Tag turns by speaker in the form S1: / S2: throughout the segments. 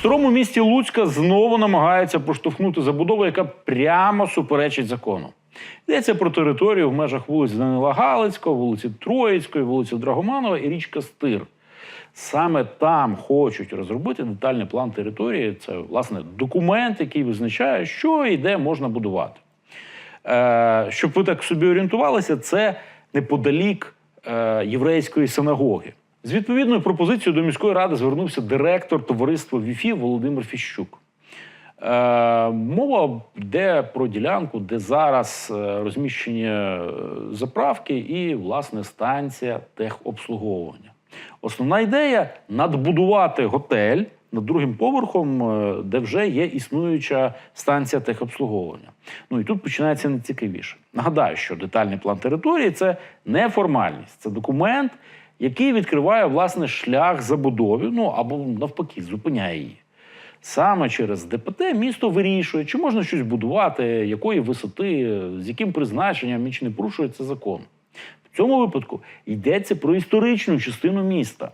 S1: старому місті Луцька знову намагаються проштовхнути забудову, яка прямо суперечить закону. Йдеться про територію в межах вулиць Данила Галицького, вулиці Троїцької, вулиці Драгоманова і річка Стир. Саме там хочуть розробити детальний план території. Це власне документ, який визначає, що і де можна будувати. Е, щоб ви так собі орієнтувалися, це неподалік е, єврейської синагоги. З відповідною пропозицією до міської ради звернувся директор товариства ВІФІ Володимир Фіщук. Е, мова йде про ділянку, де зараз е, розміщені е, заправки і, власне, станція техобслуговування. Основна ідея надбудувати готель над другим поверхом, е, де вже є існуюча станція техобслуговування. Ну і тут починається найцікавіше. Нагадаю, що детальний план території це не формальність, це документ, який відкриває власне шлях забудові, ну або навпаки, зупиняє її. Саме через ДПТ місто вирішує, чи можна щось будувати, якої висоти, з яким призначенням і чи не порушується закон. В цьому випадку йдеться про історичну частину міста.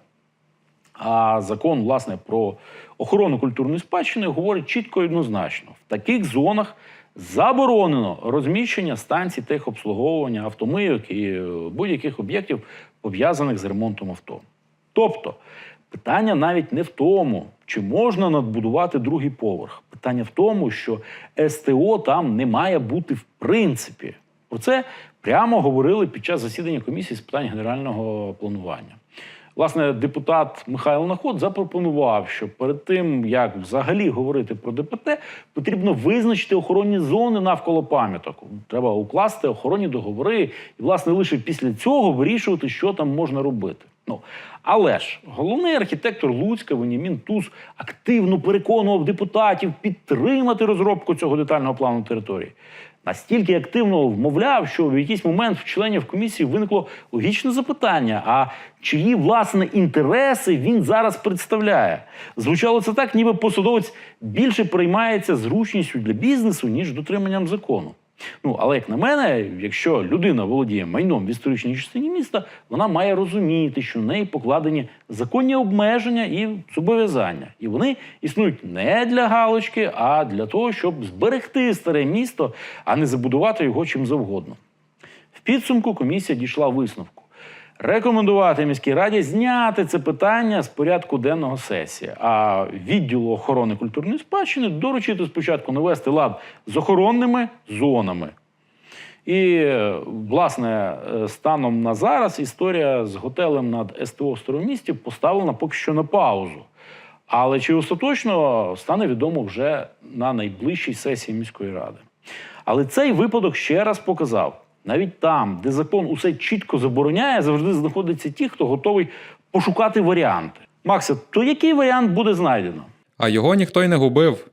S1: А закон, власне, про охорону культурної спадщини говорить чітко і однозначно: в таких зонах заборонено розміщення станцій техобслуговування автомийок і е, будь-яких об'єктів, пов'язаних з ремонтом авто. Тобто, питання навіть не в тому, чи можна надбудувати другий поверх. Питання в тому, що СТО там не має бути в принципі. Про це прямо говорили під час засідання комісії з питань генерального планування. Власне, депутат Михайло Наход запропонував, що перед тим як взагалі говорити про ДПТ, потрібно визначити охоронні зони навколо пам'яток. Треба укласти охоронні договори, і власне лише після цього вирішувати, що там можна робити. Ну але ж головний архітектор Луцька Венімін Туз активно переконував депутатів підтримати розробку цього детального плану території. Настільки активно вмовляв, що в якийсь момент в членів комісії виникло логічне запитання: а чиї власне інтереси він зараз представляє? Звучало це так, ніби посадовець більше приймається зручністю для бізнесу, ніж дотриманням закону. Ну, але як на мене, якщо людина володіє майном в історичній частині міста, вона має розуміти, що на неї покладені законні обмеження і зобов'язання. І вони існують не для галочки, а для того, щоб зберегти старе місто, а не забудувати його чим завгодно. В підсумку комісія дійшла висновку. Рекомендувати міській раді зняти це питання з порядку денного сесії, а відділу охорони культурної спадщини доручити спочатку навести лад з охоронними зонами. І, власне, станом на зараз історія з готелем над СТО в Старомісті поставлена поки що на паузу. Але чи остаточно стане відомо вже на найближчій сесії міської ради. Але цей випадок ще раз показав: навіть там, де закон усе чітко забороняє, завжди знаходяться ті, хто готовий пошукати варіанти. Макса, то який варіант буде знайдено?
S2: А його ніхто й не губив.